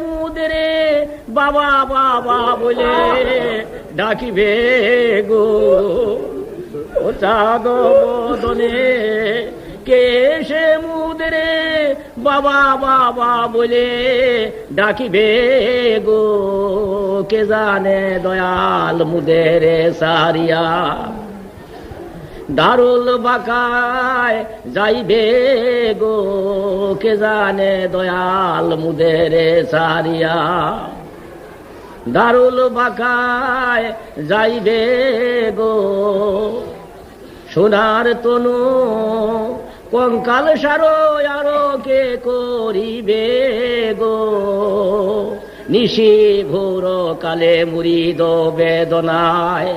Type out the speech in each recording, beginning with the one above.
মুদরে বাবা বাবা বলে ডাকিবে গো। ও চাঁদ বদনে কে মুদরে বাবা বাবা বলে ডাকিবে গো? কে জানে দয়াল মুদেরে সারিয়া দারুল বাকায় যাইবে গো, কে জানে দয়াল মুদেরে সারিয়া। দারুল বাকায় যাইবে গো, সোনার তনু কঙ্কাল সারো আরও কে করিবে গো। নিশি ভোর কালে মুড়িদ বেদনায়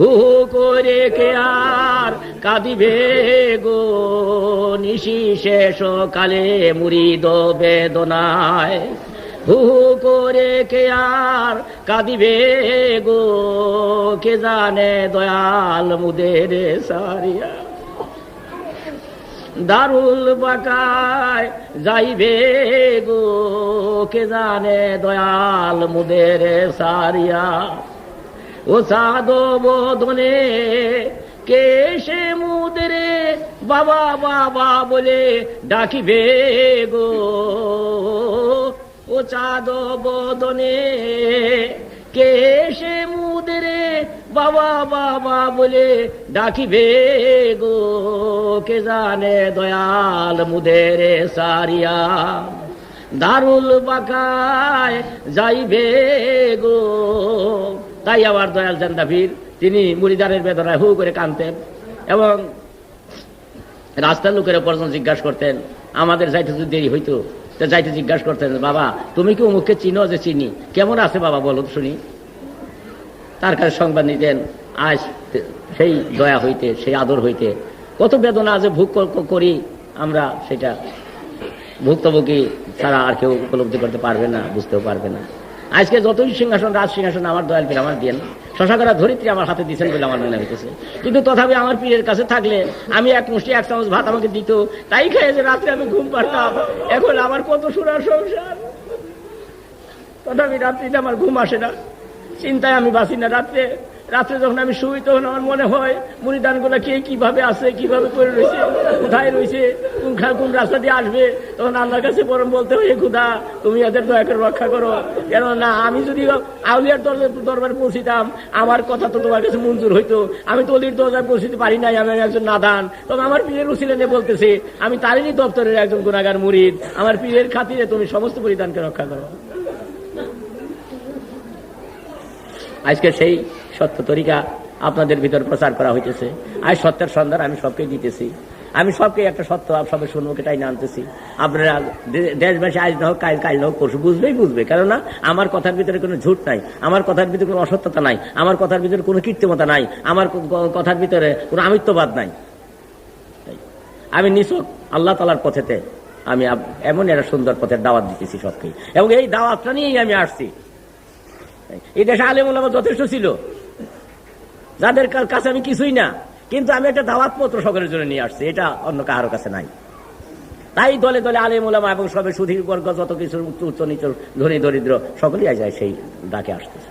হু হু করে কে আর কাঁদিবে গো? নিশি শেষ কালে মুড়িদ বেদনায়। হু করে কে আর কাঁদিবে গো? কে জানে দয়াল মুদের সারিয়া। দারুল বাকায় যাইবে গো? কে জানে দয়াল মুদের সারিয়া? ও সাধো বোধনে, কে সে মুদরে বাবা বাবা বলে ডাকিবে গো? ও চাঁদ বদনে কে সে মুদরে বাবা বাবা বলে ডাকিবে গো? কে জানে দয়াল মুদেরে সারিয়া? দারুল বাকায় যাইবে গো? তাই আবার দয়াল চান্দাফির তিনি মুড়িদারের বেদনায় হু করে কানতেন এবং রাস্তার লোকের পর্যন্ত জিজ্ঞাসা করতেন, আমাদের যাইতে যদি দেরি হইতো, তো যাইতে জিজ্ঞাসা করতেন, বাবা, তুমি কি অমুককে চিনো যে চিনি? কেমন আছে বাবা, বলো শুনি। তার কাছে সংবাদ নিতেন, আজ সেই দয়া হইতে, সেই আদর হইতে, কত বেদনা যে ভোগ করি আমরা সেটা ভুক্তভোগী ছাড়া আর কেউ উপলব্ধি করতে পারবে না, বুঝতেও পারবে না। আজকে যতই সিংহাসন, রাজ সিংহাসন আমার দয়াল পীর আমার দিয়ে শশাকরা ধরিত্রী আমার হাতে দিচ্ছেন বলে আমার মনে হইতেছে। কিন্তু তথাপি আমার পীরের কাছে থাকলে আমি এক মুষ্টি, এক চামচ ভাত আমাকে দিত, তাই খেয়ে যে রাত্রে আমি ঘুম পারতাম এখন আমার কত সুরার সংসার। তথাপি রাত্রিতে আমার ঘুম আসে না। চিন্তায় আমি বাঁচি না রাত্রে। রাত্রে যখন আমি শুই, তখন আমার মনে হয় মুড়িদানগুলা কে কীভাবে আছে, কীভাবে করে রয়েছে, কোথায় রয়েছে, কোন কোন রাস্তা দিয়ে আসবে? তখন আল্লাহর কাছে বরং বলতে হয় খুদা, তুমি এদের দয়া করে রক্ষা করো। কেন না, আমি যদি আউলিয়ার দরবারে পৌঁছিতাম, আমার কথা তো তোমার কাছে মঞ্জুর হইতো। আমি তো অলির দরজায় পৌঁছিতে পারি নাই, আমি একজন নাদান। তখন আমার পীরের উচিলেনে বলতেছে, আমি তারিনী দপ্তরের একজন গুণাগার মুরিদ। আমার পীরের খাতিরে তুমি সমস্ত পরিধানকে রক্ষা করো। আজকে সেই সত্য তরিকা আপনাদের ভিতর প্রচার করা হইতেছে। আজ সত্যের সন্ধান আমি সবকে দিতেছি। আমি সবকে একটা সত্য সবাই সবের সম্মুখে টাই আনতেছি। আপনারা দেশবাসী আজ না হোক, কাল কাল না হোক, পরশু বুঝবেই বুঝবে। কেননা আমার কথার ভিতরে কোনো ঝুট নাই, আমার কথার ভিতরে কোনো অসত্যতা নাই, আমার কথার ভিতরে কোনো কৃত্রিমতা নাই, আমার কথার ভিতরে কোনো আমিত্ববাদ নাই। আমি নিছক আল্লাহ তালার পথেতে, আমি এমন একটা সুন্দর পথের দাওয়াত দিতেছি সবকে এবং এই দাওয়াতটা নিয়েই আমি আসছি। এই দেশে আলেম ওলামা যথেষ্ট ছিল। যাদের কাছে আমি কিছুই না, কিন্তু আমি একটা দাওয়াত পত্র সকলের জন্য নিয়ে আসছি, এটা অন্য কারোর কাছে নাই। তাই দলে দলে আলেম ওলামা এবং সবে সুধীর বর্গ যত কিছু উচ্চ নিচ, ধনী, দরিদ্র, সকলেই যায় সেই ডাকে আসতেছে।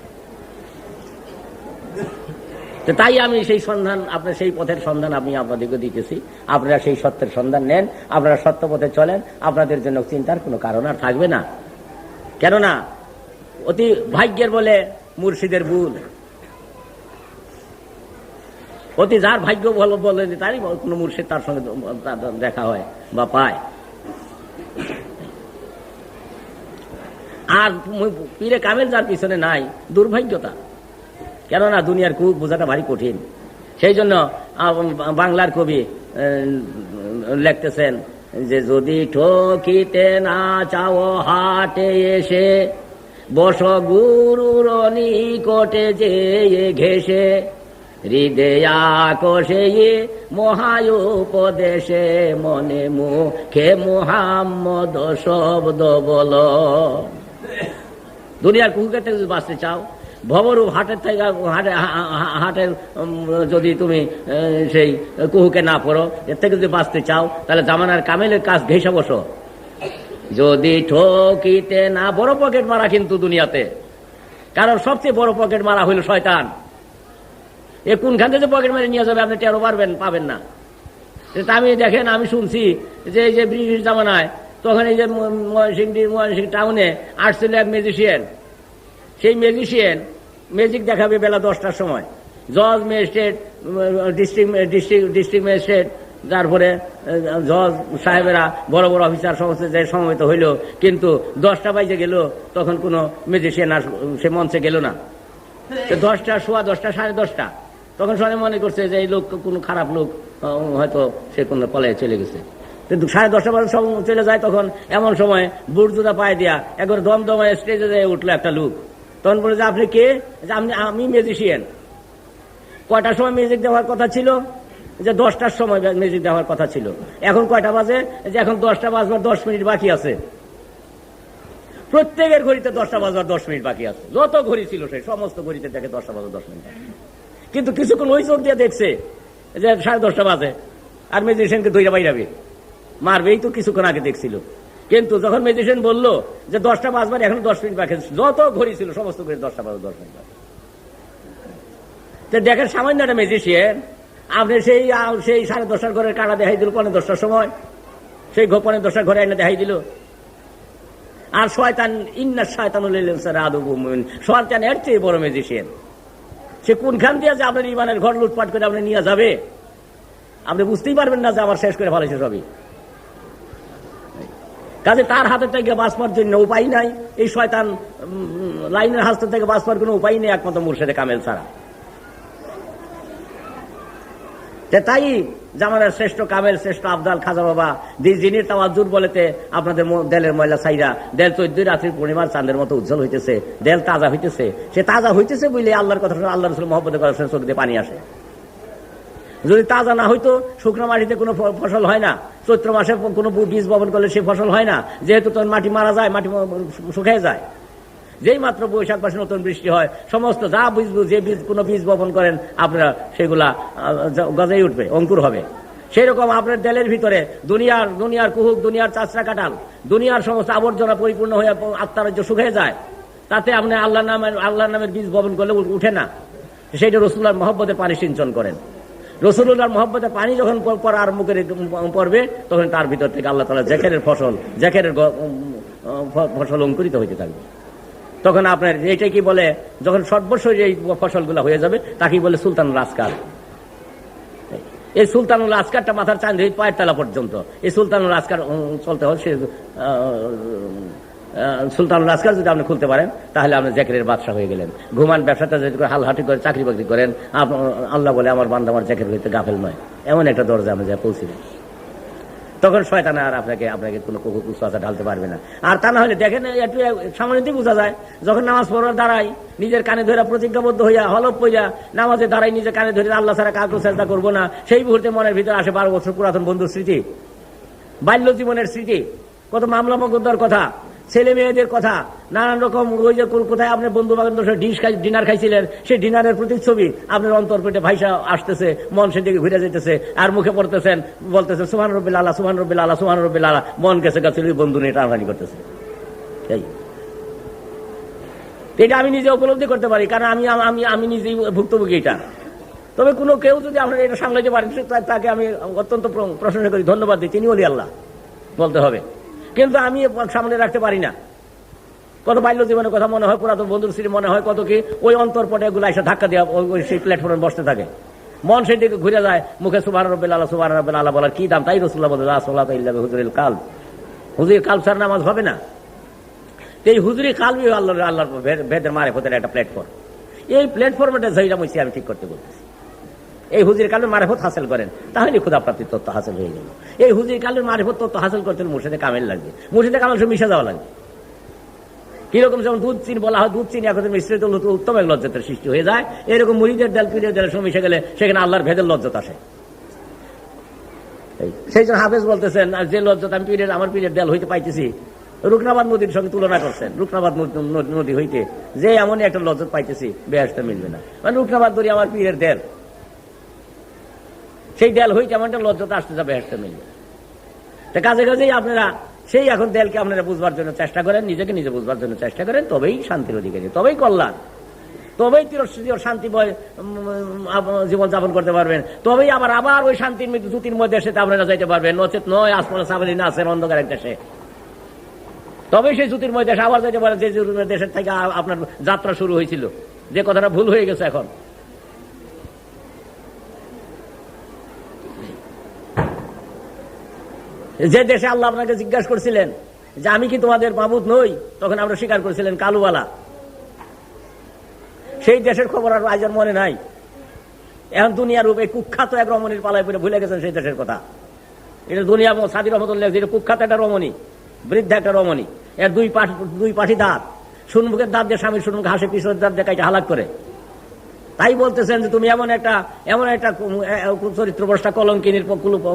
তো তাই আমি সেই সন্ধান, আপনার সেই পথের সন্ধান আমি আপনাদেরকে দিতেছি। আপনারা সেই সত্যের সন্ধান নেন, আপনারা সত্য পথে চলেন, আপনাদের জন্য চিন্তার কোনো কারণ আর থাকবে না। কেননা, অতি ভাগ্যের বলে মুর্শিদের ভুল। অতি যার ভাগ্য ভালো বলে তারই কোনো মুর্শিদ তার সঙ্গে দেখা হয় বা পায়। আর পীরে কামেল যার পিছনে নাই, দুর্ভাগ্যতা। কেননা দুনিয়ার কু বোঝাটা ভারী কঠিন। সেই জন্য বাংলার কবি লিখতেছেন যে, যদি ঠকিতে না চাও হাটে এসে, বস গুরুর নিকটে যে ঘেসে হৃদয়া কোষে মহায় উপদেশে মনে মুখে মোহাম্মদ শব্দ বল। দুনিয়ার কুকুরকে থেকে যদি বাঁচতে চাও, ভবরূপ হাটের থেকে হাটে হাটের যদি তুমি সেই কুহুকে না পড়ো, এর থেকে যদি বাঁচতে চাও, তাহলে জামানার কামেলের কাজ ঘেসে বসো। যদি ঠকিতে না, বড় পকেট মারা কিন্তু দুনিয়াতে। কারণ সবচেয়ে বড় পকেট মারা হইল শয়তান। এ কোনখান থেকে পকেট মারে নিয়ে যাবে? আপনি টেরো পারবেন, পাবেন না। আমি দেখেন, আমি শুনছি যে এই যে ব্রিটিশ জামানায়, তখন এই যে ময়নসিংহ ময়নসিংহ টাউনে আসছিল এক ম্যাজিশিয়ান সেই ম্যাজিশিয়ান ম্যাজিক দেখাবে বেলা দশটার সময়। জজ magistrate district district district magistrate তারপরে, জজ সাহেবেরা, বড় বড় অফিসার সমস্ত যে সমবেত হইল, কিন্তু দশটা বাইজে গেল, তখন কোনো ম্যাজিশিয়ান আর সে মঞ্চে গেল না। দশটা, সোয়া দশটা, সাড়ে দশটা। তখন সবাই মনে করছে যে এই লোক কোনো খারাপ লোক হয়তো সে কোনো পলায় চলে গেছে। কিন্তু সাড়ে দশটা বাজে সব চলে যায় তখন এমন সময় বুট জুতা পায়ে দিয়া একবার দমদমায় স্টেজে যেয়ে উঠল একটা লোক। তখন বলে যে, আপনি কে? যে আপনি আমি মিউজিশিয়ান কয়টার সময় মিউজিক দেওয়ার কথা ছিল? যে, দশটার সময় মিউজিক দেওয়ার কথা ছিল। এখন কয়টা বাজে? যে, এখন দশটা বাজবার দশ মিনিট বাকি আছে। প্রত্যেকের ঘড়িতে দশটা বাজবার দশ মিনিট বাকি আছে। যত ঘড়ি ছিল সেই সমস্ত ঘড়িতে দেখে দশটা বাজার দশ মিনিট। কিন্তু কিছুক্ষণ ওই চোখ দিয়ে দেখছে যে সাড়ে দশটা বাজে। আর মেজিশিয়ানকে দইরা বাইরাবে। মারবেই তো কিছুক্ষণ আগে দেখছিল। কিন্তু যখন মেজিশিয়ান বলল যে দশটা বাজবার, এখন দশ মিনিট বাকি যত ঘড়ি ছিল, সমস্ত ঘড়ি দশটা বাজার দশ মিনিট বাকি। দেখেন সামান্য একটা ম্যাজিশিয়ান আপনি সেই সেই সাড়ে দশটার ঘরের কাটা দেখাই দিল পনেরো দশটার সময়। সেই গোপনে দশটার ঘরে এনে দেখাই দিল। আর শয়তান, ইন্না শয়তান স্যার আদু মুমিন শয়তান এর চেয়ে বড় ম্যাজিশিয়ান সে কোনখান দিয়ে যে আপনার ইমানের ঘর লুটপাট করে আপনি নিয়ে যাবে? আপনি বুঝতেই পারবেন না যে আমার শেষ করে ফেলেছে সবই। কাজে তার হাতে থেকে বাঁচবার জন্য উপায় নাই। এই শয়তান লাইনের হাত থেকে বাঁচবার কোনো উপায় নেই একমাত্র মুর্শেদে কামেল ছাড়া। তাই জামানের শ্রেষ্ঠ কামেল, শ্রেষ্ঠ আবদাল খাজা বাবা জিনির তাওয়াজুর বলেতে আপনাদের দেলের ময়লা সাইরা দেল চৈদ্দই রাত্রির পূর্ণিমার চাঁদের মতো উজ্জ্বল হইতেছে, দেল তাজা হইতেছে, সে তাজা হইতেছে বলে আল্লাহর কথা আল্লাহ রসুল মহব্বতের কথা শুনে চোখ পানি আসে। যদি তাজা না হইতো, শুকনো মাটিতে কোনো ফসল হয় না, চৈত্র মাসে কোনো বীজ বপন করলে সে ফসল হয় না, যেহেতু তখন মাটি মারা যায়, মাটি শুকিয়ে যায়। যেই মাত্র বৈশাখ মাসে নতুন বৃষ্টি হয়, সমস্ত যা বীজ, যে বীজ, কোনো বীজ বপন করেন, আপনারা সেগুলা গজাই উঠবে, অঙ্কুর হবে। সেই রকম আপনার দেলের ভিতরে দুনিয়ার দুনিয়ার কুহুক, দুনিয়ার চাষরা কাটাল দুনিয়ার সমস্ত আবর্জনা পরিপূর্ণ হয়ে আত্মারাজ্য শুকিয়ে যায়। তাতে আপনি আল্লাহ নামের আল্লাহ নামের বীজ বপন করলে উঠে না। সেইটা রসুল্লার মহব্বতে পানি সিঞ্চন করেন। রসুল্লাহর মহব্বতে পানি যখন প- পড়া আরম্ভ করে পড়বে, তখন তার ভিতর থেকে আল্লাহ তালা জ্যাকেরের ফসল জ্যাকেরের ফসল অঙ্কুরিত হইতে থাকবে। তখন আপনার এইটা কি বলে যখন সর্বস্বই এই ফসলগুলো হয়ে যাবে তাকেই বলে সুলতান রাজকার এই সুলতানুল আসকারটা মাথার চাঁদ হয়ে পায়ের তলা পর্যন্ত। এই সুলতানুল আসকার উম, চলতে হয় সে আহ, রাজকার যদি আপনি খুলতে পারেন তাহলে আপনি জ্যাকেরের বাদশা হয়ে গেলেন। ঘুমান ব্যবসাটা যদি হালহাটি করে চাকরি বাকরি করেন আল্লাহ বলে আমার বান্দা আমার জ্যাকের হইতে গাফেল নয়। এমন একটা দরজা আমি যা পৌঁছিলেন তখন শয়তান আর আপনাকে আপনাকে কোনো কুকুর কুসুয়াশা ঢালতে পারবে না। আর তা না হলে দেখেন, একটু সামান্যতেই বোঝা যায়। যখন নামাজ পড়ার দাঁড়াই নিজের কানে ধরে প্রতিজ্ঞাবদ্ধ হইয়া হলপ পইয়া নামাজে দাঁড়াই নিজের কানে ধরে আল্লাহ ছাড়া কাউকে চেষ্টা করব না, সেই মুহূর্তে মনের ভিতরে আসে বারো বছর পুরাতন বন্ধুর স্মৃতি। বাল্য জীবনের স্মৃতি। কত মামলা মগদ্দার কথা। ছেলে মেয়েদের কথা, নানান রকম ওই যে কোথায় আপনার বন্ধু বান্ধব ডিশ খাই, ডিনার খাইছিলেন সেই ডিনারের প্রতিচ্ছবি আপনার অন্তর পেটে ভাইসা আসতেছে, মন সে সেদিকে ঘুরে যেতেছে আর মুখে পড়তেছেন, বলতেছেন সুমান রবিল আল্লাহ সুমান রবিল আল্লাহ সুমান রবিল আল্লাহ মন গেছে গেছে বন্ধু নিয়ে টানাটানি করতেছে। এই। এটা আমি নিজে উপলব্ধি করতে পারি, কারণ আমি আমি আমি নিজেই ভুক্তভোগী এটা। তবে কোনো কেউ যদি আপনার এটা সামলাইতে পারেন তাকে আমি অত্যন্ত প্র- প্রশংসা করি, ধন্যবাদ দিই, তিনি অলি আল্লাহ, বলতে হবে। কিন্তু আমি সামনে রাখতে পারি না। কত বাল্য জীবনের কথা মনে হয়, পুরাতন বন্ধুর স্ত্রী মনে হয়, কত কি ওই অন্তরপটে এগুলো এসে ধাক্কা দেওয়া ওই সেই প্ল্যাটফর্মে বসতে থাকে। মন সেই দিকে ঘুরে যায়, মুখে সুবাহ রব্বিল আল্লাহ সুবাহ রব্বিল আল্লাহ বলার কি দাম? তাই রসুল্লাহ বলে রাসল্লাহ ইল্লাহ হুজুরিল কাল হুজুর কাল সার নামাজ হবে না। এই হুজুরি কালবি আল্লাহ আল্লাহর ভেদের মারে, ভেদের একটা প্ল্যাটফর্ম এই প্ল্যাটফর্মটা জয়রা মুসি আমি ঠিক করতে বলতেছি। এই হুজির কালের মারেফত হাসিল করেন। তাহলে ক্ষুদা প্রাপ্তির তত্ত্ব হাসিল হয়ে গেল। এই হুজির কালের মারেফত তত্ত্ব হাসিল করতে মুর্শিদে কামেল লাগবে। মুর্শিদে কামেল সব মিশে যাওয়া লাগবে। কীরকম যেমন দুধ চিনি বলা হয়, দুধ চিনি এখন মিশ্রিত উত্তম এক লজ্জাতের সৃষ্টি হয়ে যায়। এরকম মুড়িদের দেল পিড়ের দেলের সঙ্গে মিশে গেলে সেখানে আল্লাহর ভেদের লজ্জত আসে। সেই জন্য হাফেজ বলতেছেন যে লজ্জত আমি পীরের আমার পীরের দেল হইতে পাইতেছি। রুকনাবাদ নদীর সঙ্গে তুলনা করছেন, রুকনাবাদ নদ- নদ- নদী হইতে। যে এমনই একটা লজ্জত পাইতেছি বেহাসটা মিলবে না। মানে রুকনাবাদ দরি আমার পীরের দেল সেই দেল হইতে একটা লজ্জত আসতে যাবে বেহাসটা মিলবে তা কাজে কাজেই আপনারা সেই এখন দেলকে আপনারা বুঝবার জন্য চেষ্টা করেন নিজেকে নিজে বুঝবার জন্য চেষ্টা করেন তবেই শান্তির অধিকারী তবেই কল্যাণ তবেই শান্তিময় উম, আপ- জীবন যাপন করতে পারবেন তবেই আবার আবার ওই শান্তির মৃত্যু জ্যোতির্ময় দেশে আপনারা যাইতে পারবেন। নচেত নয় আসমলা সাবলি না আছেন অন্ধকারের দেশে তবেই সেই জ্যোতির্ময় দেশে আবার যাইতে পারেন যে দেশের থেকে আপনার যাত্রা শুরু হয়েছিল। যে কথাটা ভুল হয়ে গেছে এখন। যে দেশে আল্লাহ আপনাকে জিজ্ঞাসা করছিলেন যে আমি কি তোমাদের মাবুদ নই? তখন আমরা স্বীকার করেছিলেন কালুবালা সেই দেশের খবর আর আজ মনে নাই। এখন দুনিয়ার রূপে কুখ্যাত এক রমণীর পালায় পড়ে ভুলে গেছেন সেই দেশের কথা। এটা দুনিয়া সাদি রহমতুল্লাহ এটা কুখ্যাত একটা রমণী, বৃদ্ধা একটা রমণী, এর দুই পাশ দুই পাশি দাঁত। সুনমুখের দাঁত দিয়ে স্বামীর সুনমুখ হাসে পিছনের দাঁত দিয়ে কাইটা হালাক করে। তাই বলতেছেন যে তুমি এমন একটা এমন একটা চরিত্র চরিত্রভ্রষ্টা কলঙ্কিনীর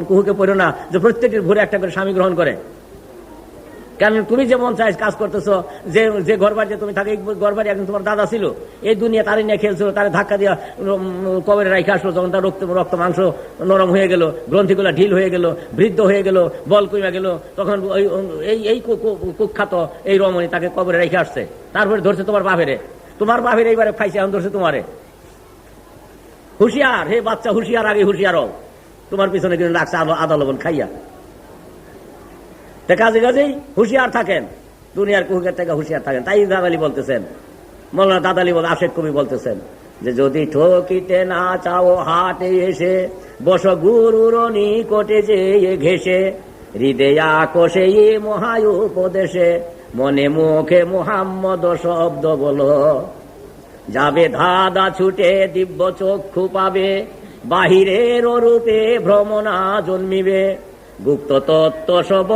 কুহুকে পড়ো না, যে প্রত্যেকের ভোরে একটা করে স্বামী গ্রহণ করে। কারণ তুমি যেমন চাই কাজ করতেছো, যে যে ঘর বাড়ি তুমি থাকে, এই ঘর বাড়ি একজন তোমার দাদা ছিল, এই দুনিয়া তারে নিয়ে খেলছিল, তারে ধাক্কা দিয়ে কবরে রাখে আসলো, যখন তার রক্ত রক্ত, মাংস নরম হয়ে গেল, গ্রন্থিগুলো ঢিল হয়ে গেল, বৃদ্ধ হয়ে গেল, বল কমে গেল, তখন এই এই কুখ্যাত এই রমণী তাকে কবরে রেখে আসছে। তারপরে ধরছে তোমার বাপেরে। তোমার বাপের এইবারে ফাইছে, এখন ধরছে তোমারে। হুঁশিয়ার, হে বাচ্চা হুশিয়ার, আগে হুঁশিয়ার হও। তোমার পিছনে কিন্তু লাগছে আদা- আদা লবণ খাইয়া। কাজে কাজেই হুঁশিয়ার থাকেন। দুনিয়ার কুহুকের থেকে হুশিয়ার থাকেন। তাই দাদালি বলতেছেন, মৌলানা দাদালি বল আশেক কবি বলতেছেন যে, যদি ঠকিতে না চাও হাটে এসে, বস গুরুর নিকটে যে ঘেসে হৃদয়া কোষে এ মহায় উপদেশে, মনে মুখে মোহাম্মদ শব্দ বলো। যাবে ধাদা ছুটে দিব্য চক্ষু পাবে, বাহিরের রূপে ভ্রমণা জন্মিবে। গুপ্ত তত্ত্ব সব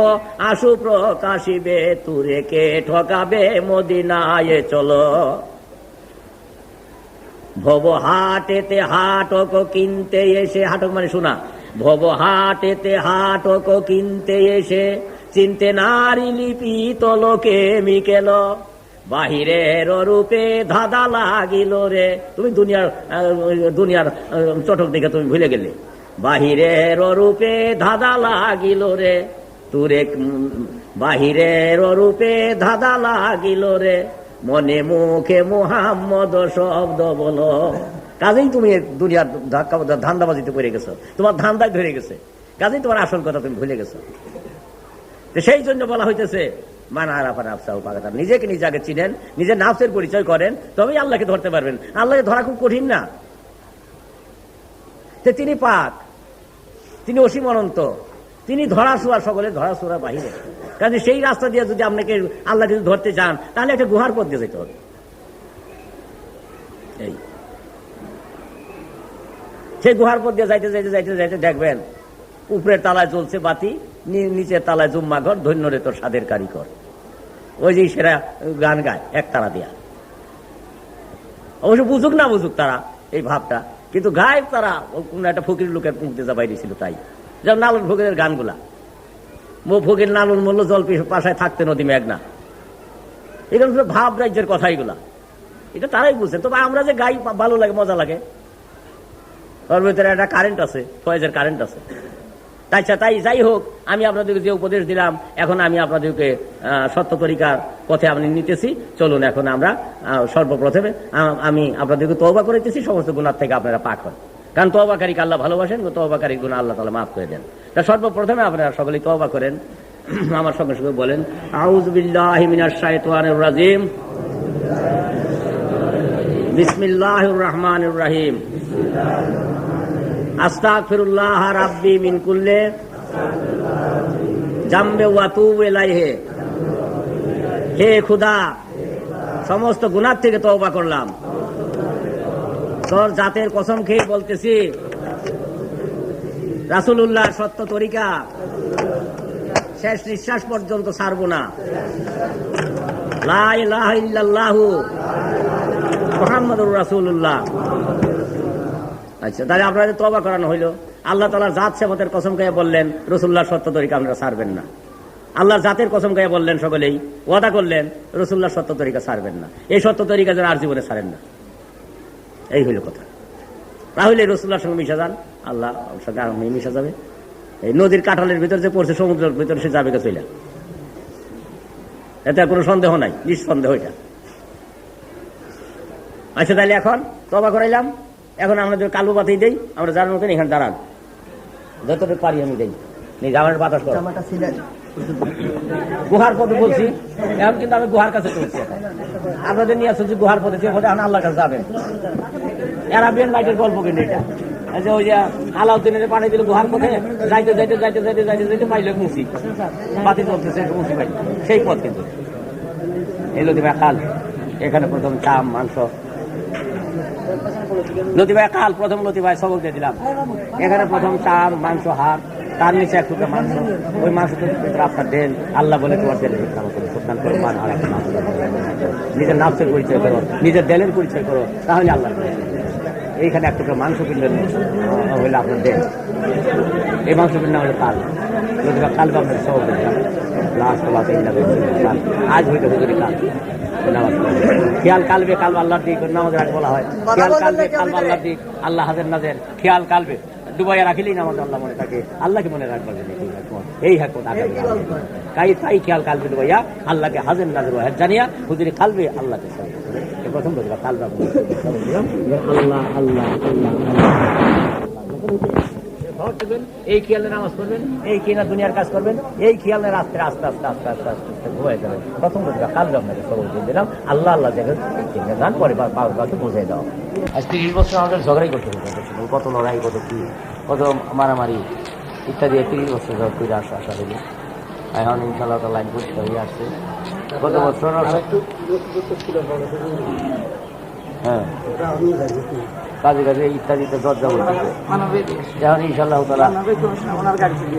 আশু প্রকাশিবে তুরেকে ঠকাবে মদিনায় চলো। ভব হাটেতে হাটক কিনতে এসে, হাটক মানে শোনা, ভব হাটেতে হাটক কিনতে এসে, চিনতে নারী লিপি তলকে মিকেল। বাহিরের রূপে ধাঁধা লাগিল রে। তুমি দুনিয়ার দুনিয়ার চটক দেখে তুমি ভুলে গেলে। বাহিরের রূপে ধাঁধা লাগিল রে। তুরে বাহিরের রূপে ধাঁধা লাগিল রে। মনে মুখে মোহাম্মদ শব্দ বলো। কাজেই তুমি দুনিয়ার ধাক্কা, ধান্দাবাজিতে পড়ে গেছো। তোমার ধান্দায় ধরে গেছে। কাজেই তোমার আসল কথা তুমি ভুলে গেছো। সেই জন্য বলা হইতেছে মানা আরাফা নাফসা নিজেকে নিজে চিনেন, নিজের নাফসের পরিচয় করেন, তবেই আল্লাহকে ধরতে পারবেন। আল্লাহকে ধরা খুব কঠিন না। তিনি পাক, তিনি অসীম অনন্ত, তিনি ধরা শোয়া সকলে ধরা শোয়া বাহিরে। কাজে সেই রাস্তা দিয়ে যদি আপনাকে আল্লাহ ধরতে চান, তাহলে একটা গুহার পথ দিয়ে যেতে হবে। এই। সেই গুহার পথ দিয়ে যাইতে যাইতে যাইতে যাইতে দেখবেন, উপরের তালায় চলছে বাতি নিচের তালায় জুম্মা ঘর ধন্য রে তোর সাদের কারিকর ওই যে সেরা গান গায়, এক তারা দিয়া। অবশ্য বুঝুক না বুঝুক তারা এই ভাবটা, কিন্তু গায়ক তারা কোন একটা ফকির লোকের মুক্তি যা বাইরে ছিল তাই। যেমন লালন ফকিরের গানগুলা। মো ফকির লালন মূল্য জল পাশায় থাকতে নদী মেঘনা। এরকম ভাব রাজ্যের কথা এগুলা এটা তারাই বুঝছেন তবে আমরা যে গাই ভালো লাগে, মজা লাগে। ওর ভিতরে একটা কারেন্ট আছে, ফয়েজের কারেন্ট আছে। আচ্ছা তাই যাই হোক, আমি আপনাদেরকে যে উপদেশ দিলাম, এখন আমি আপনাদেরকে সত্য তরিকার পথে আমি নিতেছি। চলুন এখন আমরা সর্বপ্রথমে আমি আপনাদেরকে তওবা করেতেছি সমস্ত গুণার থেকে আপনারা পাক হন। কারণ তওবাকারীকে আল্লাহ ভালোবাসেন তওবাকারীর গুণ আল্লাহ তালা মাফ করে দেন। তা সর্বপ্রথমে আপনারা সকলেই তওবা করেন। আমার সঙ্গে সঙ্গে বলেন রাজিম। বিসমিল্লাহির রহমানির রহিম। আস্তাগফিরুল্লাহ রাব্বি মিন কুল্লে জামবে ওয়াতুব ইলাইহি। হে খুদা, সমস্ত গুনাহ থেকে তওবা করলাম। তোর জাতের কসম খেয়ে বলতেছি, রাসূলুল্লাহ সত্য তরিকা, শেষ নিঃশ্বাস পর্যন্ত ছাড়বো না। লা ইলাহা ইল্লাল্লাহু মুহাম্মাদুর রাসূলুল্লাহ। আচ্ছা তাহলে আপনাদের তবা করানো হইল। আল্লাহ তালার জাত সেবতের কসম গায়ে বললেন রসুল্লাহ সত্য তরিকা আপনারা ছাড়বেন না। আল্লাহর জাতের কসম গায়ে বললেন সকলেই, ওয়াদা করলেন রসুল্লাহ সত্য তরিকা ছাড়বেন না। এই সত্য তরিকা যেন আর জীবনে ছাড়েন না। এই হইল কথা। তাহলে রসুল্লাহর সঙ্গে মিশা যান। আল্লাহ সঙ্গে মিশা যাবে। এই নদীর কাঁঠালের ভিতর যে পড়ছে, সমুদ্রের ভিতরে, সে যাবে চলে এতে কোনো সন্দেহ নাই, নিঃসন্দেহ এটা। আচ্ছা তাহলে এখন তবা করাইলাম। এখন আমাদের কালো বাতি দেই আমরা যার মতন এখানে দাঁড়ান যতটুকু পারি আমি দেই। নিয়ে বাতাস করো। গুহার পথে বলছি এখন কিন্তু আমি গুহার কাছে চলছি। আপনাদের নিয়ে চলছি গুহার পথে যে পথে এখন আল্লাহর কাছে যাবেন। অ্যারাবিয়ান নাইটের গল্প কিন্তু এটা। যে ওই যে আলাউদ্দিনের পানি দিল গুহার পথে যাইতে যাইতে যাইতে যাইতে যাইতে যাইতে পাইলে মুসি বাতি চলতেছে মুসি পাই সেই পথ কিন্তু। এই লতিবা খাল এখানে প্রথম চাম মাংস। লতিবাই কাল প্রথম লতিভাই সবক দিয়ে দিলাম। এখানে প্রথম চাল মাংস হার তার নিচে এক টুকরা মাংস। ওই মাংস আপনার দেন। আল্লাহ বলে তোমার দেন করো নিজের নাফসের পরিচয় করো, নিজের দেলের পরিচয় করো, তাহলে আল্লাহ এইখানে এক টুকরা মাংস কিনলেন হইলে আপনার দেন এই মাংস কিনে হলে কাল লতিবা কাল বা আপনার লাস্ট লাস্ট এই কাল আজ হইতে হুজুরি কাল খেয়াল কালবে কালবে আল্লাহর দিক নামাজ রাখ বলা হয়। খেয়াল কালবে কালবে আল্লাহর দিক আল্লাহ হাজের নাজের। খেয়াল কালবে। ডুবাইয়া রাখিলেই নামাজ আল্লাহ মনে থাকে। আল্লাহকে মনে রাখবার জন্য এই হাকমত। এই আগামী তাই খেয়াল কালবে ডুবাইয়া আল্লাহকে হাজের নাজের ওয়াহেদ জানিয়া হুজুরি কালবে আল্লাহকে করবে। প্রথম বলবা কালবা আল্লাহ আল্লাহ আল্লাহ ঘর করবেন, এই খেয়ালে নামাজ পড়বেন এই কিনা দুনিয়ার কাজ করবেন এই খেয়ালে আস্তে আস্তে আস্তে আস্তে আস্তে আস্তে ঘুমাই যাবেন। প্রথম কথা কাল আপনাকে সবল দিয়ে দিলাম আল্লাহ আল্লাহ দেখেন চিন্তা গান পরে পাওয়ার কাছে বুঝাই দাও। আজ তিরিশ বছর আমাদের ঝগড়াই করতে হতো কত লড়াই কত কি কত মারামারি ইত্যাদি তিরিশ বছর ফিরে আসা করি এখন ইনশাল্লাহ তো লাইন পরিষ্কার হয়ে আসছে কত বছর হ্যাঁ। কাজে কাজে ইত্যাদিতে দরজা বলছে মানবিক এখন ইনশাল্লাহ দিই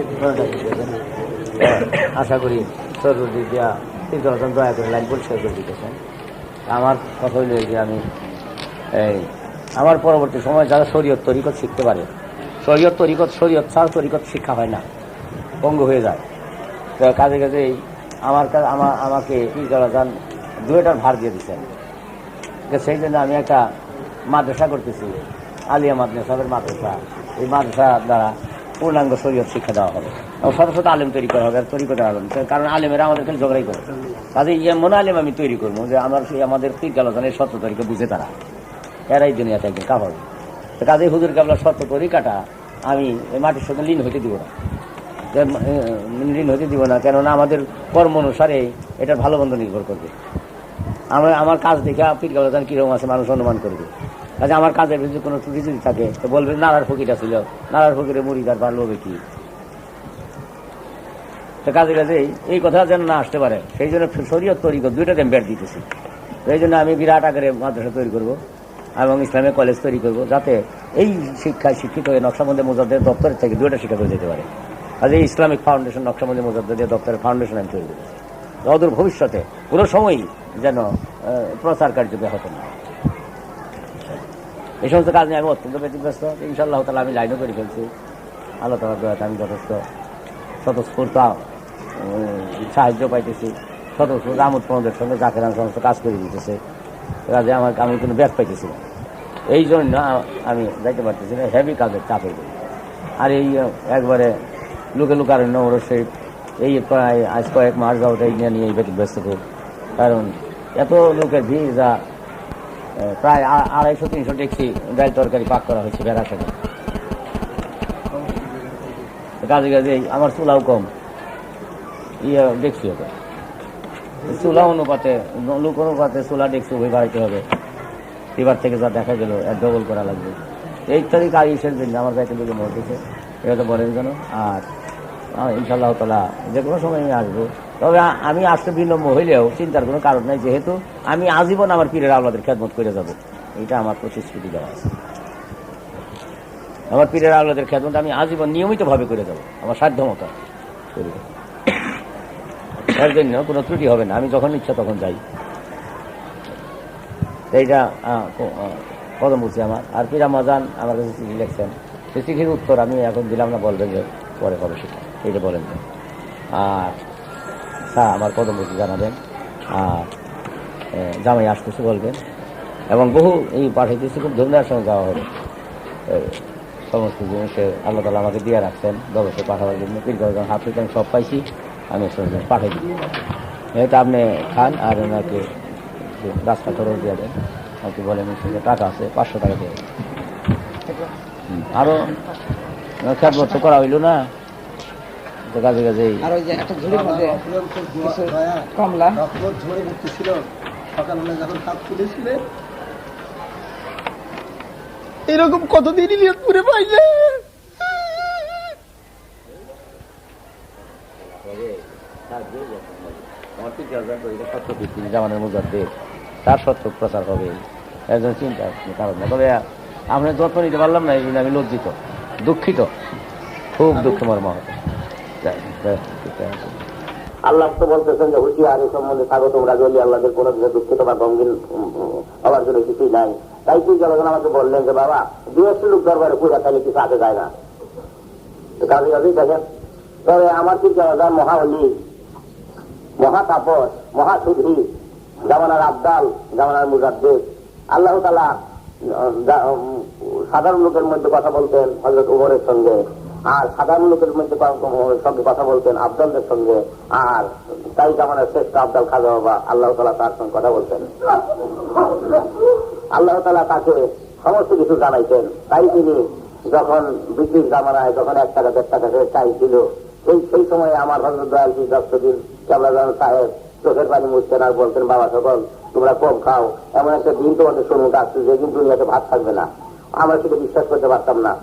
আশা করি সরস্বতী দিয়া তীর্থন দয়া করে লাইন পরিষ্কার করে দিতেছেন। আমার কথা হইল যে আমি এই আমার পরবর্তী সময় যারা শরীয়ত তরিকত শিখতে পারে শরীয়ত তরিকত শরীয়ত ছাড়া তরিকত শিক্ষা হয় না। পঙ্গ হয়ে যায়। তো কাজে কাজে আমার কাছে আমার আমাকে কি করা যান? দুয়েটার ভার দিয়ে দিচ্ছেন সেই জন্য আমি একটা মাদ্রাসা করতেছি, আলিয়া মাদ্রাসাদের মাদ্রাসা। এই মাদ্রাসা দ্বারা পূর্ণাঙ্গ শরীয়ত শিক্ষা দেওয়া হবে। শত শত আলেম তৈরি করা হবে, আর তৈরি করা হবে না। কারণ আলেমেরা আমাদের খালি ঝগড়াই করে। কাজে এমন আলেম আমি তৈরি করব যে আমার সেই আমাদের পীর কালাজানের সত্য তরিকা বুঝে তারা। এরাই দুনিয়াতে একদিন তো কাজে হুজুর কাবলার সত্য তরিকাটা আমি এই মাটির সঙ্গে লীন হতে দিব না। এ, হতে দিব না কেননা আমাদের কর্ম অনুসারে এটার ভালো মন্দ নির্ভর করবে। আমার আমার কাজ দেখে পীর কালাজান কীরকম আছে মানুষ অনুমান করবে। কাজে আমার কাজের যদি কোনো ত্রুটি যদি থাকে তো বলবে নারার ফকিটা ছিল নারার ফকিরের মুড়িদার হবে কি? তো কাজে কাজে এই- কথা যেন না আসতে পারে সেই জন্য শরীয়ত তৈরি করব দুইটাতে ব্যাট দিতেছি। এই জন্য আমি বিরাট আকারে মাদ্রাসা তৈরি করব এবং ইসলামিক কলেজ তৈরি করব যাতে এই শিক্ষায় শিক্ষিত হয়ে নকশাবন্দি মোজাদ্দের দপ্তরের থেকে দুইটা শিক্ষা করে যেতে পারে। কাজে ইসলামিক ফাউন্ডেশন নকশাবন্দি মোজাদ্দের দপ্তরের ফাউন্ডেশন আমি তৈরি করছি। অদূর ভবিষ্যতে কোনো সময়ই যেন প্রচার কার্য ব্যাহত না। এই সমস্ত কাজ নিয়ে আমি অত্যন্ত ব্যতিব্যস্ত। ইনশাল্লাহ তালা আমি লাইনও করে ফেলছি। আল্লাহ তালার দয়াতে আমি যথেষ্ট স্বতঃস্ফূর্ত সাহায্য পাইতেছি। স্বতঃস্ফূর্ত আমোদ প্রমোদের সঙ্গে আমি সমস্ত কাজ করে দিতেছে। কাজে আমার, আমি কোনো ব্যাগ পাইতেছি না। এই জন্য আমি যাইতে পারতেছি না। হেভি কাজের চাপে। আর এই একবারে লুকে লুকারণ্য ওর সেই এই প্রায় আজ কয়েক মাস যাবত এই নিয়ে এই ব্যস্ত খুব। কারণ এত লোকের ভিড় যা প্রায় আড়াইশো, তিনশো ট্যাক্সি ডাল তরকারি পাক করা হয়েছে বেড়া থেকে। কাজে কাজে আমার চুলাও কম। ইয়ে দেখছি ওটা চুলা অনুপাতে, লোক অনুপাতে চুলা দেখছি ওই বাড়াইতে হবে। এবার থেকে যা দেখা গেল, এক ডবল করা লাগবে। এই কাজ ইসের জন্য আমার যাইতে দিকে মনে হচ্ছে এটা তো বলেন কেন? আর ইনশাল্লাহ তালা যে কোনো সময় আমি আসব। তবে আমি আসতে বিলম্ব হইলেও চিন্তার কোনো কারণ নাই, যেহেতু আমি আজীবন আমার পীরের আল্লাদের খেদমত করে যাব। এটা আমার প্রতিশ্রুতি দেওয়া আছে। আমার পীরের আল্লাদের খেদমত আমি আজীবন নিয়মিতভাবে করে যাব, আমার সাধ্য মতো। এর জন্য কোনো ত্রুটি হবে না, আমি যখন ইচ্ছা তখন যাই। এইটা কদম বলছি আমার। আর পীরা মাজান আমার কাছে চিঠি লিখছেন। সেই চিঠির উত্তর আমি এখন দিলাম না বলবেন যে পরে হবে সেটা এইটা বলেন আর, স্যার, আমার কদম বলছি জানাবেন। আর জামাই আসতেছে বলবেন। এবং বহু এই পাঠাইতেছে, খুব ধুমধার সঙ্গে যাওয়া হবে সমস্ত জিনিসে আল্লাহ তালা আমাকে দিয়ে রাখছেন। ব্যবস্থা পাঠাবার জন্য। হাত থেকে আমি সব পাইছি। আমি পাঠাই দিই। এটা আপনি খান, আর ওনাকে রাস্তা খরচ দিয়ে দেন। আপনি বলেন টাকা আছে, পাঁচশো টাকা দিয়ে দেন। করা হইল না? তো কাজে কাজেই আর ওই যে একটা ঝুড়ির মধ্যে কিছু কমলা। ঝরে ভর্তি ছিল সকালবেলা যখন হাত তুলেছিলে এরকম কতদিন পাইলে? জামানের মুজাদ্দের তার সত্য প্রচার হবে। একজন চিন্তা কারণ না তবে আমরা যত্ন নিতে পারলাম না এই জন্য আমি লজ্জিত। দুঃখিত। খুব দুঃখ মর্ম হতো যাই, যাই, যাই। আল্লাহ তো বলতেছেন যে হুশিয়ার এই সম্বন্ধে আল্লাহদের দুঃখিত বা হওয়ার জন্য কিছুই নাই। তাই তুই আমাকে বললেন যে বাবা লোক দরবারে কিছু যায় না। দেখেন তবে আমার কি জানা মহাবলী মহা তাপস মহা সুধী জামানার আবদাল জামানার মুজাদ্দেদ। আল্লাহ তালা সাধারণ লোকের মধ্যে কথা বলতেন হজরত উমরের সঙ্গে, আর সাধারণ লোকের মধ্যে সঙ্গে কথা বলতেন আবদালদের সঙ্গে, আর তাই জামানার শ্রেষ্ঠ আবদাল খাজা বাবা, আল্লাহ তালা তার সঙ্গে কথা বলতেন। আল্লাহ তালা তাকে সমস্ত কিছু জানাইতেন। তাই তিনি যখন ব্রিটিশ জামানায় যখন এক টাকা, দেড় টাকা করে চাই ছিল, সেই সেই সময় আমার হজরত দয়াল পীর দস্তদিন চাবলাজান সাহেব, চোখের পানি মুছতেন আর বলতেন, বাবা সকল তোমরা কম খাও। এমন একটা দিন তোমাদের সম্মুখে আসছে যেদিন দুনিয়াতে ভাত থাকবে না। আমরা সেটা বিশ্বাস করতে পারতাম না।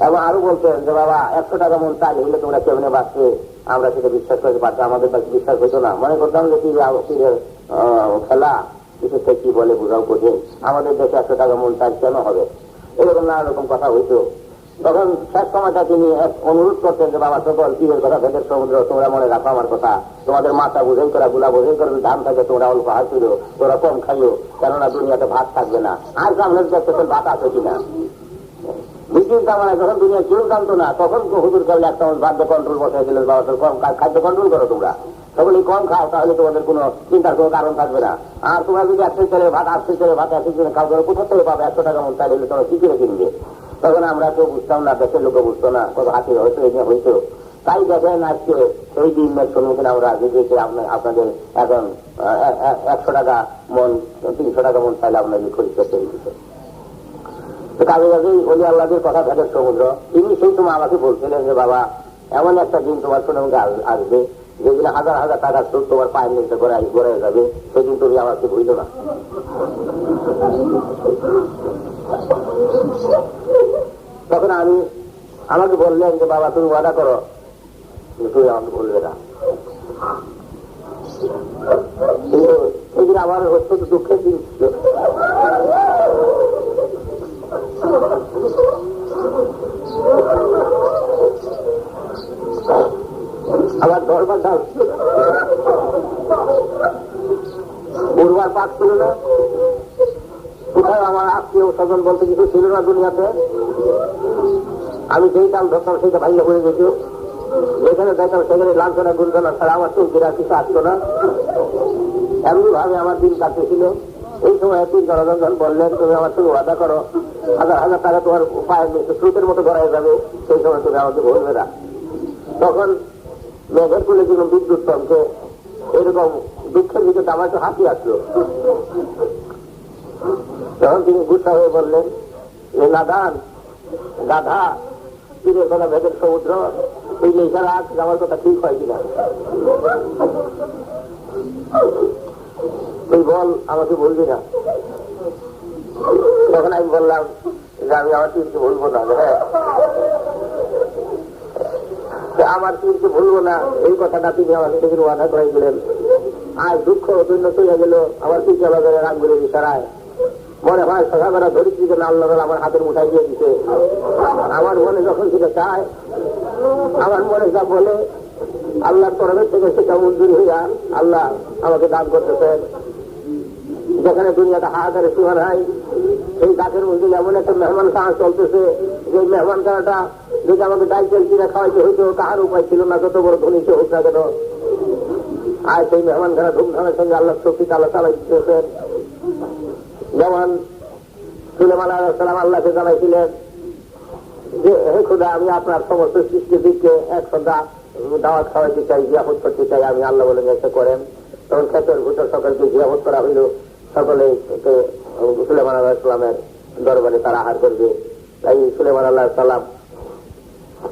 এবং আরও বলতেন যে বাবা একশো টাকা মন চাল হইলে তোমরা কেমনে বাঁচবে আমরা সেটা বিশ্বাস করতে পারতাম আমাদের কাছে বিশ্বাস হতো না। মনে করতাম যে আহ, খেলা? বিশেষ কি বলে বোঝাও কঠিন। আমাদের দেশে একশো টাকা মন চাল কেন হবে? এরকম নানা রকম কথা হইতো। তখন শেষ সময়টা তিনি অনুরোধ করতেন যে, বাবা, সকল পীরের কথা ভেদের সমুদ্র, তোমরা মনে রাখো আমার কথা। তোমাদের মাথা বুঝেই করা গুলা বুঝেই করে, ধান থাকে তোমরা অল্প হাসিল তোমরা কম খাইও, কেননা দুনিয়াতে ভাত থাকবে না। আর সামনে দেখতেছেন ভাত আছে কিনা? ব্রিটিশ জামানায় যখন দুনিয়া কেউ জানতো না, তখন হুজুর কাবলে একটা খাদ্য কন্ট্রোল বসাই দিলেন, বাবা তোর কম খাদ্য কন্ট্রোল করো তোমরা। সকলে কম খাও, তাহলে তোমাদের কোনো চিন্তার কোনো কারণ থাকবে না। আর তোমরা যদি একশো চলে ভাত আটশো চলে ভাত একশো চলে খাও করে কোথা থেকে পাবে? একশো টাকা মন তাহলে তোমরা কি করে কিনবে? তখন আমরা কেউ বুঝতাম না, দেশের লোকে বুঝতো না, কত হাতে হয়তো এই নিয়ে হইতো। তাই দেখেন আজকে সেই দিনের সম্মুখীন আমরা নিজেকে আপনাদের এখন একশো টাকা মন, তিনশো টাকা মন চাইলে আপনাদের খরিদ করতে দিচ্ছে কাজে কাজেই অলি আল্লাহদের কথা ভেদের সমুদ্র। তিনি সেই সময় আমাকে বলছিলেন যে, বাবা, এমন একটা দিন তোমার শুনে আমাকে আসবে, যেদিন হাজার হাজার টাকা সুদ তোমার পায়ের নিচে গড়াই গড়ে যাবে, সেদিন তুমি আমাকে ভুইল না। তখন আমি আমাকে বললেন যে, বাবা, তুমি ওয়াদা করো। তুমি আমাকে বলবে না। কিন্তু সেদিন আমার অত্যন্ত দুঃখের দিন আমার দরবারটা উর্বার পাক ছিল না। কোথায় আমার আত্মীয় স্বজন বলতে কিছু ছিল না দুনিয়াতে। আমি যেই কাল ধরতাম, সেইটা ভাইয়া হয়ে গেছি। যেখানে দেখতাম সেখানে লাঞ্ছনা, গুঞ্জনা ছাড়া আমার চলছিরা কিছু আসতো না। এমনি ভাবে আমার দিন কাটতেছিল। এই সময় তিন জনগণ বললেন, তুমি আমার সঙ্গে ওয়াদা করো। হাজার হাজার টাকা তোমার নিচে স্রোতের মতো গড়াই যাবে। সেই সময় তুমি আমাকে বলবে না। তখন মেঘের কুলে যেরকম বিদ্যুৎ চমকে, এরকম দুঃখের ভিতরে আমার একটু হাসি আসলো। তখন তিনি গুসা হয়ে বললেন যে নাদান, গাধা তীরের কথা ভেদের সমুদ্র রাখ যে আমার কথা ঠিক হয় কিনা? তুই বল, আমাকে বলবি না। তখন আমি বললাম যে আমি আমার তীরকে বলব না হ্যাঁ আমার তীরকে ভুলবো না, এই কথাটা তিনি আমাকে থেকে ওয়াদা করে দিলেন আর দুঃখ দৈন্য চলে গেল, আমার পিছিয়ে বাজারে রামগুলির ইশারায় মনে হয় সকালবেলা ধরিত্রীকে আল্লাহ আমার হাতের মুঠাই দিয়ে দিতে আমার মনে যখন সেটা চায়, আমার মনে যা বলে আল্লাহর তরফের থেকে সেটা মঞ্জুরি হইয়া আল্লাহ আমাকে দান করতেছেন। যেখানে দুনিয়াটা হাহাকারে সুহার হয় সেই গাছের মধ্যে এমন একটা মেহমান খাওয়া চলতেছে যে মেহমান খাওয়াটা যদি আমাকে ডাইকেল কিনে খাওয়াইতে হইতো, কাহার উপায় ছিল না, যত বড় ধনী সে হোক না কেন? আর সেই মেহমান খানা ধুমধামের সঙ্গে আল্লাহ শক্তি তালা চালাই দিতেছেন। যেমন সুলেমান আলাহাম আল্লাহকে জানাইছিলেন যে, হে খুদা, আমি আপনার সমস্ত সৃষ্টি দিককে এক সন্ধ্যা দাওয়াত খাওয়াইতে চাই জিয়াফত করতে চাই, আমি আল্লাহ বলে একটা করেন। তখন ক্ষেতের ভূতের সকলকে জিয়ামত করা হইল। সকলে সুলেমান আল্লাহ ইসলামের দরবারে তারা আহার করবে। তাই সুলেমান আল্লাহ সাল্লাম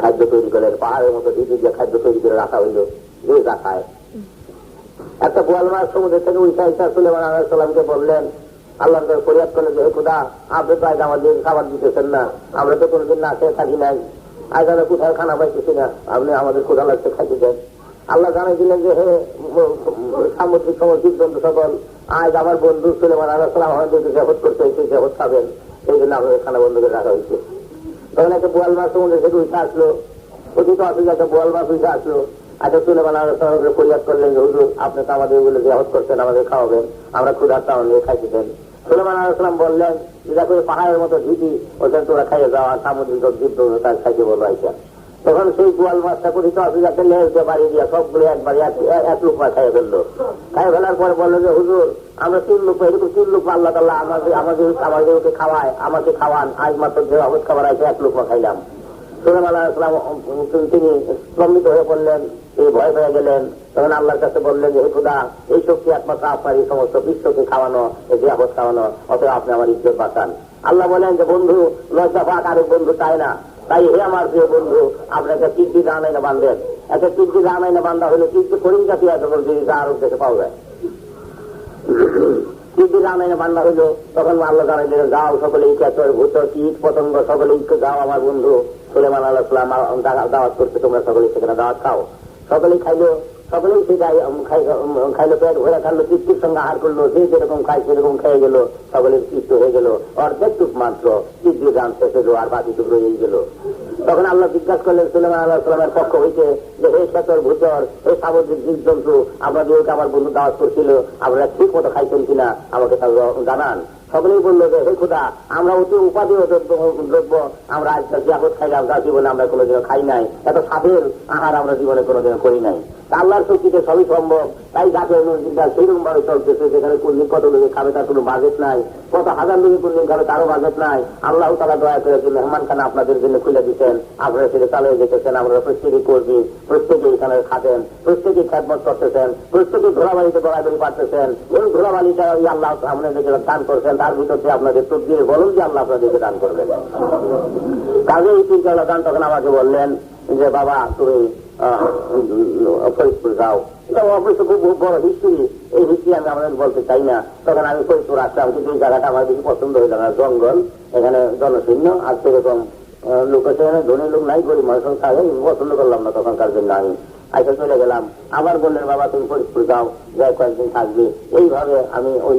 খাদ্য তৈরি করলেন, পাহাড়ের মতো ঢিপি দিয়ে খাদ্য তৈরি করে রাখা হইল, যে যা খায় একটা গোয়াল মাছ সমুদ্র থেকে উঠে সুলেমান আল্লাহ সাল্লামকে বললেন আল্লাহ তার ফরিয়াদ করলেন যে খুদা, আপনি তো আজ আমাদের খাবার দিতেছেন না। আমরা তো কোনোদিন না খেয়ে থাকি নাই। আজ আমরা কোথায় খানা পাইতেছি না। আপনি আমাদের ক্ষুধা লাগছে খাইতে দেন আল্লাহ জানাই দিলেন যে, হে সামুদ্রিক সমুদ্রিক জন্তু সকল, আজ আমার বন্ধু সুলেমান আল্লাহ সাল্লাম আমাদেরকে জগৎ করতে হয়েছে জগৎ খাবেন। সেই জন্য আমাদের খানা বন্ধ করে রাখা হয়েছে। তখন একটা বোয়াল মাছ সমুদ্র থেকে উঠে আসলো। অতীত অসুবিধা একটা বোয়াল মাছ উঠে আসলো। আচ্ছা সুলেমান আল্লাহ সাল্লামকে ফরিয়াদ করলেন হুজুর, আপনি তো আমাদের ওগুলো জগৎ করছেন, আমাদের খাওয়াবেন। আমরা তাও নিয়ে খাইতে দেন সুলেমান বললেন যে করে পাহাড়ের মতো ভীতি ওখানে তোরা খাইয়ে যাওয়া সামুদ্রিক জীব তার খাইতে বলো আইসা। তখন সেই গোয়াল মাছটা করি তো অসুবিধাকে লেগে বাড়ি দিয়া সবগুলো একবার এক লোক মাছ খাইয়ে ফেলল। খাইয়ে ফেলার পরে বলল যে, হুজুর, আমরা তিন লোক এরকম তিন লোক আল্লাহ তাল্লাহ আমাদের আমাদের, আমাদেরকে খাওয়ায়, আমাকে খাওয়ান, আজ মাত্র যে অবস্থা খাবার আছে, এক লোক খাইলাম। তিনি স্তম্ভিত হয়ে পড়লেন তিনি ভয় পেয়ে গেলেন। তখন আল্লাহর কাছে বললেন যে খুদা, এই শক্তি একমাত্র আপনার, এই সমস্ত বিশ্বকে খাওয়ানো, এই জিয়াপত খাওয়ানো, অতএব আপনি আমার ইজ্জত বাঁচান। আল্লাহ বলেন যে, বন্ধু, লজ্জা পাক আরেক বন্ধু চায় না। তাই হে আমার প্রিয় বন্ধু, আপনাকে কীর্তি জানাই না বান্ধেন একটা কীর্তি জানাই না বান্ধা হলে কীর্তি করিম জাতি আছে বলছি আরও দেশে পাওয়া যায়। জানাই না বান্ধা হইল তখন আল্লাহ জানাই দিলেন যাও সকলে ইচ্ছা ভূত, কীট, পতঙ্গ, সকলে ইচ্ছে যাও আমার বন্ধু। সুলেমান আল্লাহ সাল্লাম দাওয়াত করছে, তোমরা সকলে সেখানে দাওয়াত খাও। সকলেই খাইলো, সকলেই সে যাই খাইলো, পেট ভরে খাইলো তৃপ্তির সঙ্গে আহার করল, যে যেরকম খাই সেরকম খেয়ে গেল, সকলের তৃপ্ত হয়ে গেল। অর্ধেক টুক মাত্র তৃতীয় গান শেষ হলো আর বাকি টুক রয়েই গেল। তখন আল্লাহ জিজ্ঞাসা করলেন, সুলেমান আল্লাহ সাল্লামের পক্ষ হইতে যে এই শেতর ভূতর এই সামুদ্রিক জীবজন্তু আপনাদেরকে আমার বন্ধু দাওয়াত করছিল, আপনারা ঠিক মতো খাইছেন কিনা, আমাকে জানান। সকলেই বলল যে, হে খুদা, আমরা অতি উপাদেয় দ্রব্য- দ্রব্য আমরা আজ জিয়াপত খাই আমরা জীবনে আমরা কোনোদিনও খাই নাই। এত স্বাদের আহার আমরা জীবনে কোনোদিনও করি নাই। আল্লাহর শক্তিতে সবই সম্ভব। তাই গাছের মসজিদটা সেইরকম ভাবে চলতেছে, যেখানে কোনদিন কত লোকে খাবে তার কোনো বাজেট নাই। কত হাজার লোকে কোনদিন খাবে তারও বাজেট নাই। আল্লাহ তালা দয়া করে মেহমান খানা আপনাদের জন্য খুলে দিচ্ছেন আপনারা সেটা চালিয়ে যেতেছেন আপনারা প্রত্যেকে করবি প্রত্যেকে এখানে খাতেন প্রত্যেকে খ্যাতমত করতেছেন, প্রত্যেকে ধুলাবালিতে গড়াগড়ি পারতেছেন এই ধুলাবালিটা ওই আল্লাহ আপনাদেরকে দান করছেন, তার ভিতর দিয়ে আপনাদের তো দিয়ে বলুন যে আল্লাহ আপনাদেরকে দান করবেন। কাজে এই তিনটা দান তখন আমাকে বললেন যে, বাবা, তুমি যাও। এটা অবশ্য খুব বড় হিস্ট্রি এই হিস্ট্রি আমি আমাদের বলতে চাই না। তখন আমি ফরিদপুর আসলাম কিন্তু এই জায়গাটা আমার বেশি পছন্দ হইল না, জঙ্গল, এখানে জনশূন্য, আর সেরকম লোক এখানে ধনী লোক নাই, গরিব মানুষ থাকে পছন্দ করলাম না তখনকার জন্য আমি। আইসা চলে গেলাম। আবার বললেন বাবা তুমি ফরিদপুর যাও যাই কয়েকদিন থাকবে। এইভাবে আমি ওই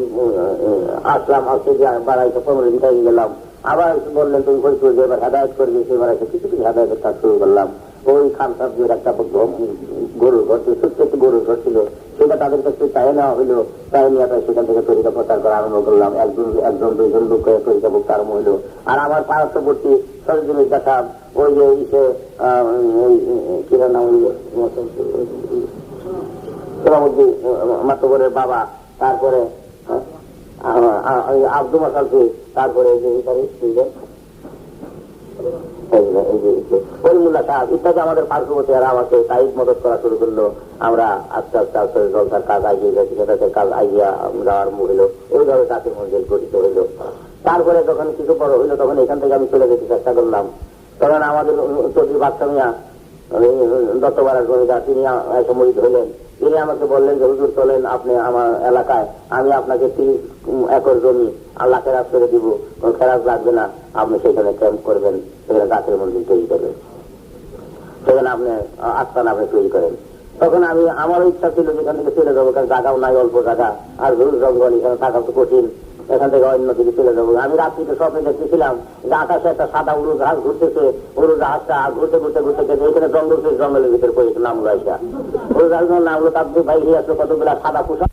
আসলাম, আসতে বাড়াইতে পনেরো দিন গেলাম। আবার বললেন, তুমি ফরিদপুর যে এবার হেদায়ত করবে। সেবার কিছু কিছু হেদায়তের কাজ শুরু করলাম। ওই খান সাহেবের একটা গ- গরুর ঘর ছিল, ছোট্ট একটু গরুর সেটা তাদের কাছে চাই নেওয়া হইল। চাই তাই সেখান থেকে তরিকা প্রচার করা আরম্ভ করলাম। একজন একজন, দুইজন লোক তরিকা ভুক্ত আরম্ভ হইল। আর আমার পার্শ্ববর্তী সরজিনী দেখা, ওই যে ইসে কিরা নাম সোনামুদ্দি মাতবরের বাবা, তারপরে আব্দুল মাসালফি তারপরে যে ইতারি স্ত্রী আমাদের পার্শ্ববর্তী এরা আমাকে মদত করা শুরু করল আমরা আস্তে আস্তে আস্তে জলসার কাজ আগিয়ে যাচ্ছি সেটাতে কাজ আগিয়ে যাওয়ার এইভাবে মন্দির গঠিত তারপরে যখন কিছু বড় হইল তখন এখান থেকে আমি চলে যেতে চেষ্টা করলাম তখন আমাদের চৌধুরী বাচ্চা মিয়া জমিদার তিনি এসে মরিদ হইলেন তিনি আমাকে বললেন যে হুজুর চলেন আপনি আমার এলাকায় আমি আপনাকে একর জমি আল্লাহ খেরাজ করে দিব খেরাজ লাগবে না আপনি সেখানে ক্যাম্প করবেন সেখানে গাছের মন্দির তৈরি করবেন। সেখানে আপনি আস্থান আপনি তৈরি করেন, তখন আমি, আমার ইচ্ছা ছিল যেখান থেকে চলে যাব কারণ জায়গাও নাই, অল্প জায়গা, আর ধরুন জঙ্গল, এখানে থাকা তো কঠিন, এখান থেকে অন্য দিকে চলে যাব আমি রাত্রিতে স্বপ্নে দেখতেছিলাম যে আকাশে একটা সাদা উড়ু জাহাজ ঘুরতেছে উড়ু জাহাজটা ঘুরতে ঘুরতে ঘুরতে গেছে, এখানে জঙ্গল ছিল জঙ্গলের ভিতরে পড়েছে নামলো আইসা উড়ু জাহাজ নামলো তার বাইরে আসলো কতগুলা সাদা পোশাক।